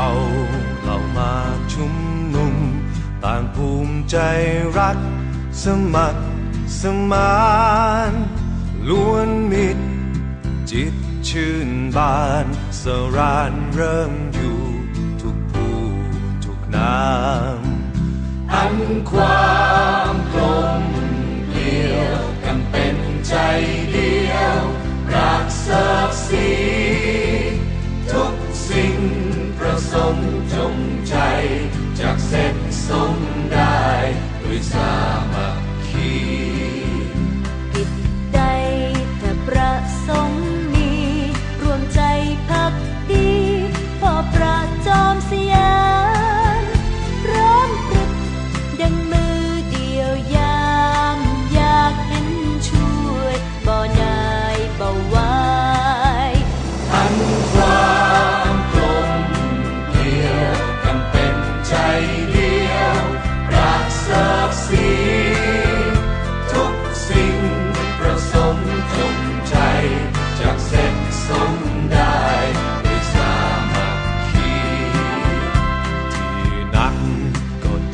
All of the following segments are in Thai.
เราเรามาชุมนุม ต่างภูมิใจรัก สมัครสมานล้วนมิตร จิตชื่นบาน สรานเริ่มอยู่ ทุกภูทุกนามอันความ ประสมจ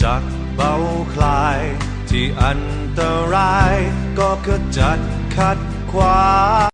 จักเบาคลาย ที่อันตราย ก็ขจัดขัดขวาง